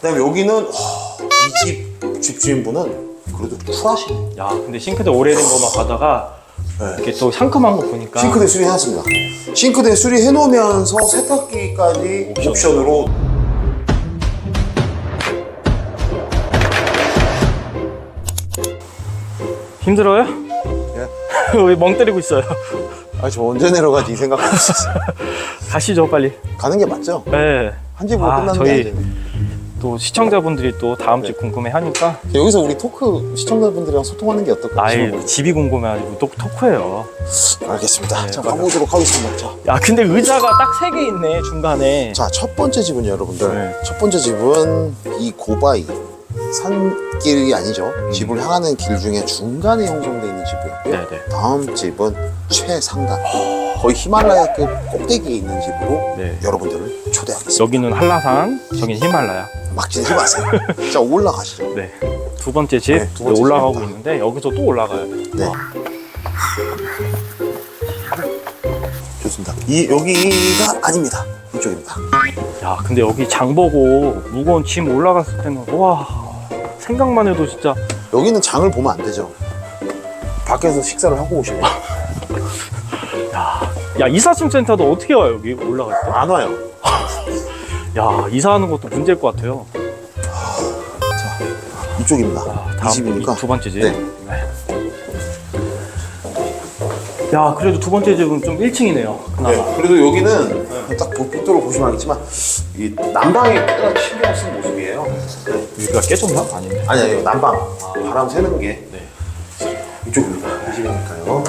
그다음에 여기는 이 집 집주인분은 그래도 쿨하시네. 야 근데 싱크대 오래된 거만 가다가 네. 이렇게 또 상큼한 거 보니까 싱크대 수리해놨습니다. 싱크대 수리해 놓으면서 세탁기까지 옵션으로 힘들어요? 왜 멍 때리고 있어요? 아 저 언제 내려가지 이 생각하고 있었어요. 가시죠 빨리. 가는 게 맞죠? 네. 한 집으로 아, 끝나는 저희- 게 아니잖아요. 또 시청자분들이 또 다음 집 궁금해 하니까 여기서 우리 토크 시청자분들이랑 소통하는 게 어떨까 아예 싶어요. 집이 궁금해가지고 또 토크해요. 알겠습니다. 네, 자 맞아요. 가보도록 하겠습니다. 자, 야 근데 의자가 딱 세 개 있네 중간에. 자, 첫 번째 집은요, 여러분들. 네. 첫 번째 집은 이 고바이 산길이 아니죠. 집을 향하는 길 중에 중간에 형성되어 있는 집이었고요. 네 네. 다음 집은 최상단. 거의 히말라야급 꼭대기에 있는 집으로 네. 여러분들을 초대하겠습니다. 여기는 한라산, 저기는 히말라야. 막 지르지 마세요. 자, 올라가시죠. 네. 두 번째 집 네, 두 번째 올라가고 집입니다. 있는데 여기서 또 올라가야 돼. 네. 좋습니다. 이 여기가 아닙니다. 이쪽입니다. 야 근데 여기 장 보고 무거운 짐 올라갔을 때는 와 생각만 해도 진짜 여기는 장을 보면 안 되죠. 밖에서 식사를 하고 오시면 야, 야 이사짐 센터도 어떻게 와요 여기 올라갈 때? 안 와요. 야 이사하는 것도 문제일 것 같아요. 이쪽입니다. 아, 이 다음 집이니까. 이두 번째 집. 네. 네. 야 그래도 두 번째 집은 좀 1층이네요. 그나마. 네, 그래도 여기는 딱 복도를 보시면 알겠지만 이 난방에 딱 신경 쓴 모습이에요. 네. 여기가 깨졌나? 아니네. 아니 아니 난방 바람 새는 게 네. 이쪽입니다. 이 집이니까요.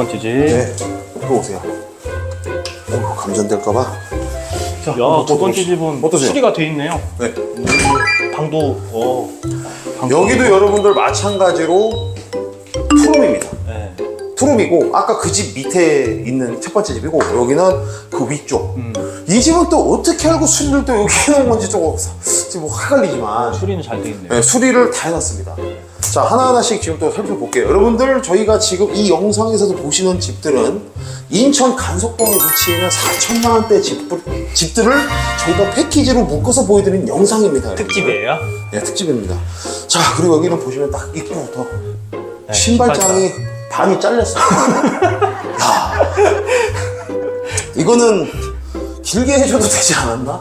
번째 집. 네, 들어오세요. 어, 감전될까봐. 야, 두 번째 집은 어떠세요? 수리가 돼 있네요. 네. 방도 어. 방도 여기도 여러분들 마찬가지로 투룸입니다. 네. 투룸이고 아까 그 집 밑에 있는 첫 번째 집이고 여기는 그 위쪽. 음. 이 집은 또 어떻게 알고 수리를 또 여기 해놓은 건지 조금 지금 뭐 헷갈리지만 수리는 잘 돼 있네요. 네, 수리를 다 해놨습니다. 자 하나하나씩 지금 또 살펴볼게요. 여러분들 저희가 지금 이 영상에서도 보시는 집들은 인천 간석동에 위치해 있는 4천만 원대 집들, 집들을 저희가 패키지로 묶어서 보여드리는 영상입니다. 여러분들. 특집이에요? 네, 특집입니다. 자, 그리고 여기는 보시면 딱 입구부터 네, 신발장이 반이 잘렸어요. 야, 이거는 길게 해줘도 되지 않았나?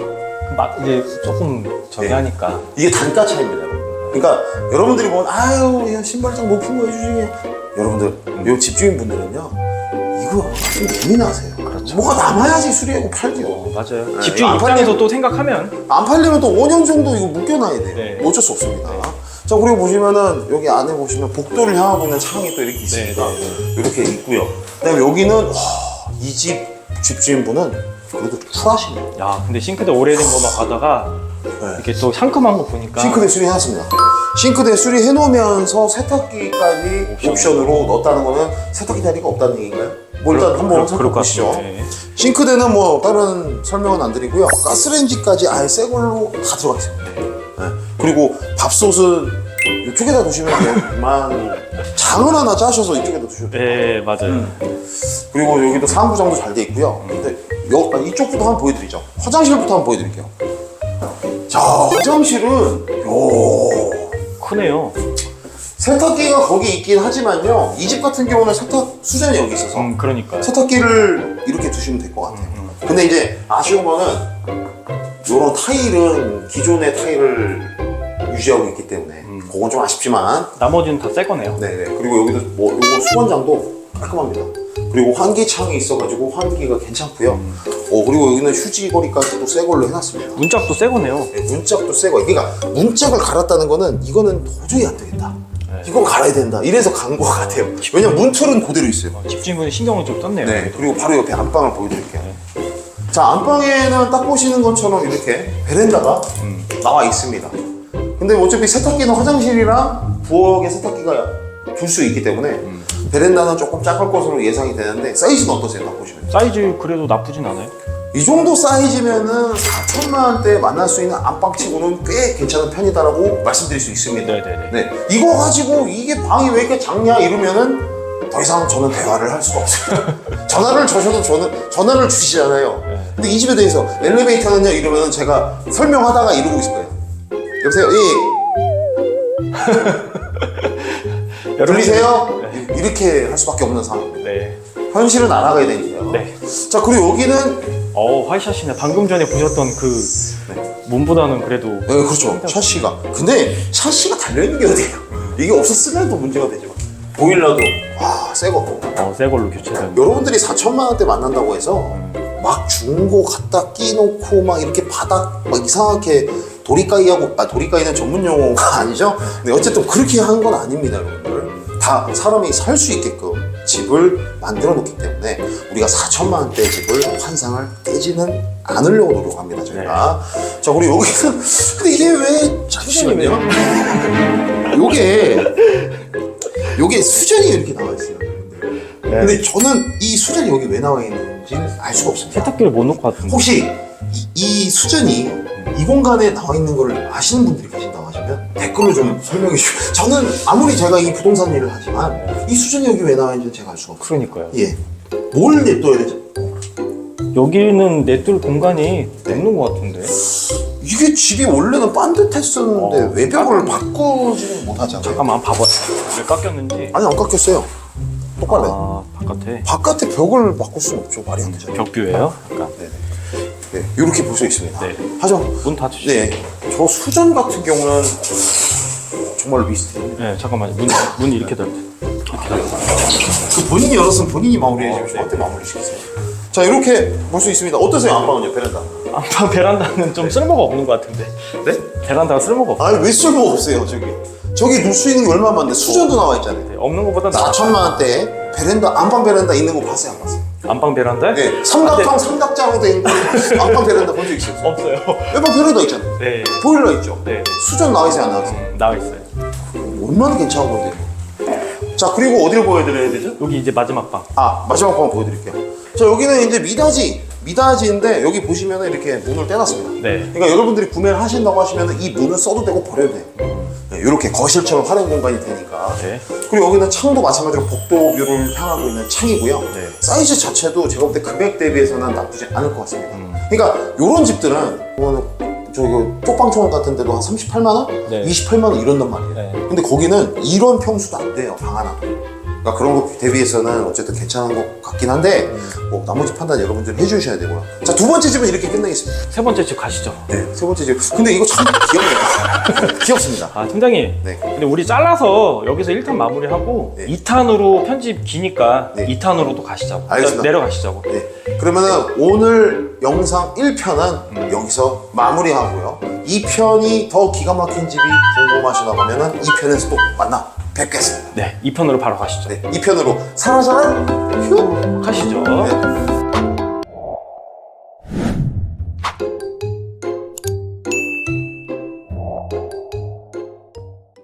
마- 이제 조금 저기 네. 하니까. 이게 단가 차이입니다, 여러분. 그러니까 여러분들이 보면 아유, 야, 신발장 높은 거 해주지. 여러분들, 요 집주인분들은요, 이거 좀 예민하세요. 그렇죠. 뭐가 남아야지 수리하고 팔죠. 맞아요. 네, 집주인 안 입장에서 팔리면- 또 생각하면 안 팔리면 또 5년 정도 이거 묶여놔야 돼요. 네. 뭐 어쩔 수 없습니다. 자, 그리고 보시면은 여기 안에 보시면 복도를 향하고 있는 창이 또 이렇게 있으니까 네, 이렇게 있고요. 그다음에 여기는 이 집 집주인분은 그래도 쿨하시네요. 야 근데 싱크대 오래된 거만 가다가 네. 이렇게 또 상큼한 거 보니까 싱크대 수리해놨습니다. 싱크대 수리해놓으면서 세탁기까지 옵션. 옵션으로 넣었다는 거는 세탁기 자리가 없다는 얘기인가요? 뭐 일단 한번 그럴 것 살펴보시죠. 네. 싱크대는 뭐 다른 설명은 안 드리고요. 가스레인지까지 아예 새 걸로 다 들어가 있습니다. 네. 그리고 밥솥은 이쪽에다 두시면 되지만 장을 하나 짜셔서 이쪽에다 두셔도 돼요. 네 맞아요. 그리고 여기도 상부장도 잘 돼 있고요. 근데 여, 아, 이쪽부터 한번 보여드리죠. 화장실부터 한번 보여드릴게요. 자, 화장실은 요 크네요. 세탁기가 거기 있긴 하지만요. 이 집 같은 경우는 세탁 수전이 여기 있어서 음 그러니까요. 세탁기를 이렇게 두시면 될 것 같아요. 근데 이제 아쉬운 거는 이런 타일은 기존의 타일을 유지하고 있기 때문에 그건 좀 아쉽지만 나머지는 다 새 거네요. 네네 그리고 여기도 뭐 요거 수건장도 깔끔합니다. 그리고 환기창이 있어가지고 환기가 괜찮고요. 어 그리고 여기는 휴지거리까지 또 새 걸로 해놨습니다. 문짝도 새 거네요. 네, 문짝도 새 거. 그러니까 문짝을 갈았다는 거는 이거는 도저히 안 되겠다. 이건 갈아야 된다. 이래서 간 거 같아요. 왜냐면 문틀은 그대로 있어요. 집주인분이 신경을 좀 썼네요. 네, 그리고 바로 옆에 안방을 보여드릴게요. 자, 안방에는 딱 보시는 것처럼 이렇게 베란다가 나와 있습니다. 근데 어차피 세탁기는 화장실이랑 부엌에 세탁기가 둘 수 있기 때문에 베란다는 조금 작을 것으로 예상이 되는데 사이즈는 어떠세요? 딱 보시면. 사이즈 그래도 나쁘진 않아요. 이 정도 사이즈면은 4천만 원대 만날 수 있는 안방치고는 꽤 괜찮은 편이다라고 말씀드릴 수 있습니다. 네네네. 네, 이거 가지고 이게 방이 왜 이렇게 작냐 이러면은 더 이상 저는 대화를 할 수가 없어요. 전화를 주셔도 저는 전화를 주시잖아요. 근데 이 집에 대해서 엘리베이터는요 이러면 제가 설명하다가 이러고 있을 거예요. 여보세요, 예, 들리세요? 이- 이렇게 할 수밖에 없는 상황입니다. 네. 현실은 알아가야 되니까요. 네. 자 그리고 여기는 어 화이샷이네. 방금 전에 보셨던 그 문보다는 그래도 네, 그렇죠. 샤시가. 근데 샤시가 달려있는 게 어디예요? 이게 없었으면 또 문제가 되죠. 보일러도 와, 새 거. 어, 새 걸로 교체된. 여러분들이 4천만 원대 만난다고 해서 막 중고 갖다 끼놓고 막 이렇게 바닥 막 이상하게 도리가이하고 아 도리가이는 전문 용어가 아니죠? 근데 어쨌든 그렇게 한건 아닙니다, 여러분들. 다 사람이 살 수 있게끔 집을 만들어 놓기 때문에 우리가 4천만 원대 집을 환상을 깨지는 않으려고 노력합니다, 저희가. 자, 우리 여기는 근데 이게 왜 잠시만요. 요게 요게 수전이 이렇게 나와 있어요. 네. 근데 저는 이 수전이 여기 왜 나와 있는지는 알 수가 없습니다. 세탁기를 못 놓고 왔던데. 혹시 이, 이 수전이 이 공간에 나와 있는 걸 아시는 분들이 하시면 댓글로 좀 설명해 주시고 저는 아무리 제가 이 부동산 일을 하지만 이 수전이 여기 왜 나와 있는지 제가 알 수가 없어요. 그러니까요. 예. 뭘 냅둬야 되죠? 여기는 내둘 공간이 없는 것 같은데. 이게 집이 원래는 반듯했었는데 어, 외벽을 바꾸지는 못하잖아요. 잠깐만 봐봐요. 왜 깎였는지. 아니 안 깎였어요. 해. 아 바깥에 바깥에 벽을 바꿀 수는 없죠. 말이 안 되죠. 벽뷰예요. 약간. 네네. 네, 이렇게 볼 수 있습니다. 네. 하지만 문 닫으시죠. 네, 저 수전 같은 경우는 정말 미스터리. 네, 잠깐만요. 문, 문 이렇게 닫. 이렇게 닫. 그 본인이 열었으면 본인이 마무리해주고 저한테 마무리 시키세요. 자, 이렇게 볼 수 있습니다. 어떠세요, 안방은요, 베란다? 안방 베란다는 좀 쓸모가 없는 것 같은데. 네? 베란다가 쓸모가 없어. 아니, 왜 쓸모 없어요, 저기? 저기 놓을 수 있는 게 얼마 많은데 수전도 나와 있잖아요. 네, 없는 것보다 나. 4천만 원대 베란다, 안방 베란다 있는 거 봤어요, 안 봤어요? 안방 베란다에? 네, 삼각형, 삼각장으로 돼 있는 안방 베란다 본 적 있어요? 없어요. 외방 베란다 있잖아요. 네. 보일러 있죠? 네. 수전 나와 있어요, 안 나와 있어요? 음, 나와 있어요. 얼마나 괜찮은 건데. 자, 그리고 어디를 보여드려야 되죠? 여기 이제 마지막 방. 아 마지막 거 한번 보여드릴게요. 자 여기는 이제 미닫이 미닫이인데 여기 보시면은 이렇게 문을 떼놨습니다. 네. 그러니까 여러분들이 구매를 하신다고 하시면은 이 문을 써도 되고 버려도 돼요. 네, 이렇게 거실처럼 활용 공간이 되니까. 네. 그리고 여기는 창도 마찬가지로 복도뷰를 향하고 있는 창이고요. 네. 사이즈 자체도 제가 볼 때 금액 대비해서는 나쁘지 않을 것 같습니다. 음. 그러니까 이런 집들은 보면은 저기 쪽방촌 같은 데도 한 38만 원, 네. 28만 원 이런단 말이에요. 네. 근데 거기는 이런 평수도 안 돼요 방 하나. 그러니까 그런 거 대비해서는 어쨌든 괜찮은 것 같긴 한데 뭐 나머지 판단 여러분들이 해주셔야 되고요. 자 두 번째 집은 이렇게 끝내겠습니다. 세 번째 집 가시죠. 네, 세 번째 집. 근데 이거 참 귀엽네요. 귀엽습니다. 아, 팀장님. 네. 근데 우리 잘라서 여기서 1탄 마무리하고 네. 2탄으로 편집 기니까 네. 2탄으로도 가시자고. 알겠습니다. 내려가시자고. 네. 그러면은 오늘 영상 1편은 여기서 마무리하고요. 2편이 더 기가 막힌 집이 궁금하시다고 하면은 2편에서 또 만나 뵙겠습니다. 네, 2편으로 바로 가시죠. 네, 2편으로 사라져라 휴. 가시죠. 네.